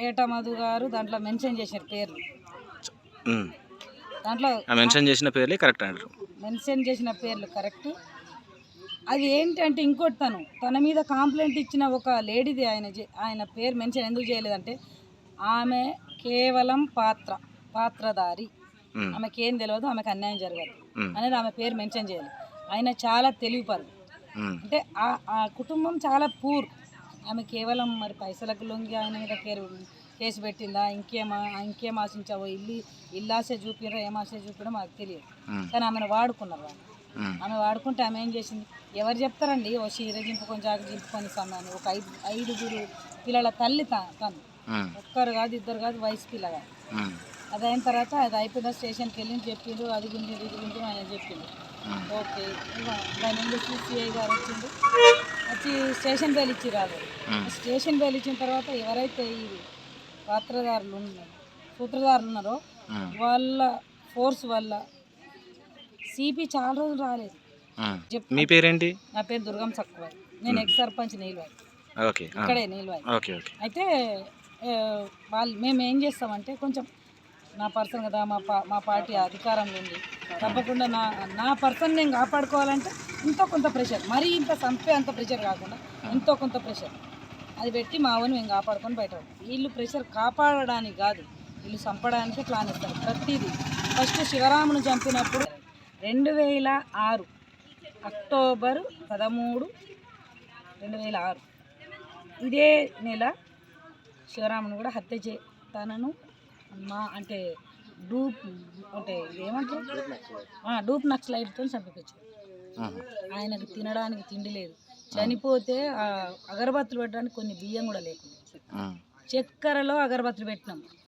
ఏట మధు గారు దాంట్లో మెన్షన్ చేశారు పేర్లు. దాంట్లో మెన్షన్ చేసిన పేర్లే కరెక్ట్ అంటారు మెన్షన్ చేసిన పేర్లు కరెక్ట్ అది ఏంటంటే ఇంకోటి తను తన మీద కాంప్లైంట్ ఇచ్చిన ఒక లేడీది ఆయన ఆయన పేరు మెన్షన్ ఎందుకు చేయలేదంటే ఆమె కేవలం పాత్ర పాత్రధారి. ఆమెకి ఏం తెలియదు ఆమెకు అన్యాయం జరగదు. అనేది ఆమె పేరు మెన్షన్ చేయాలి ఆయన చాలా తెలివిపరు. అంటే ఆ ఆ కుటుంబం చాలా పూర్ ఆమె కేవలం మరి పైసలకు లొంగి ఆయన మీద కేరు కేసు పెట్టిందా? ఇంకేమా ఇంకేం ఆశించావో? ఇల్లు ఇల్లు ఆశ చూపిరా ఏం ఆశ చూపిరా మాకు తెలియదు. కానీ ఆమెను వాడుకున్నారు వాళ్ళు. ఆమె వాడుకుంటే ఆమె ఏం చేసింది? ఎవరు చెప్తారండి? ఓ చీర చింపుకొని జాక చింపుకొని సన్నాను. ఒక ఐదు ఐదుగురు పిల్లల తల్లి తా- తను. ఒక్కరు కాదు ఇద్దరు కాదు వయసు పిల్లగా ఉమ్. అది అయిన తర్వాత అది అయిపోయిన స్టేషన్కి వెళ్ళి చెప్పిండు అది గురించి ఇది గురించి ఆయన చెప్పిండు. ఓకే. దాని ఇంగ్లీష్ సిఐ గారు వచ్చిండు. వచ్చి స్టేషన్ బెల్ ఇచ్చి రాదు. స్టేషన్ బెల్ ఇచ్చిన తర్వాత ఎవరైతే ఈ పాత్రదారులు ఉన్నారు సూత్రధారులు ఉన్నారో. వాళ్ళ ఫోర్స్ వల్ల సిపి చాలా రోజులు రాలేదు. మీ పేరేంటి? నా పేరు దుర్గం సక్కువ నేను ఎక్స్ సర్పంచ్ నీల్వాయి. ఇక్కడే నీల్వాయి. అయితే వాళ్ళు మేము ఏం చేస్తామంటే కొంచెం నా పర్సన్ కదా మా పా మా పార్టీ అధికారంలో ఉంది. తప్పకుండా నా నా పర్సన్ నేను కాపాడుకోవాలంటే ఇంతో కొంత ప్రెషర్ మరీ ఇంత చంపే అంత ప్రెషర్ కాకుండా ఇంతో కొంత ప్రెషర్. అది పెట్టి మా అవని మేము కాపాడుకొని బయట వీళ్ళు ప్రెషర్ కాపాడడానికి కాదు వీళ్ళు చంపడానికి ప్లాన్ ఇస్తారు ప్రతిదీ. ఫస్ట్ శివరామును చంపినప్పుడు రెండు వేల ఆరు అక్టోబర్ పదమూడు రెండు వేల ఆరు. ఇదే నెల శివరాముని కూడా హత్య చే తనను మా అంటే డూప్ అంటే ఏమంటారు ఆ, డూప్ నక్సలైట్తో చంపించారు. ఆయనకు తినడానికి తిండి లేదు చనిపోతే ఆ అగరబత్తులు పెట్టడానికి కొన్ని బియ్యం కూడా లేకుండా. చక్కెరలో అగరబత్తులు పెట్టినాం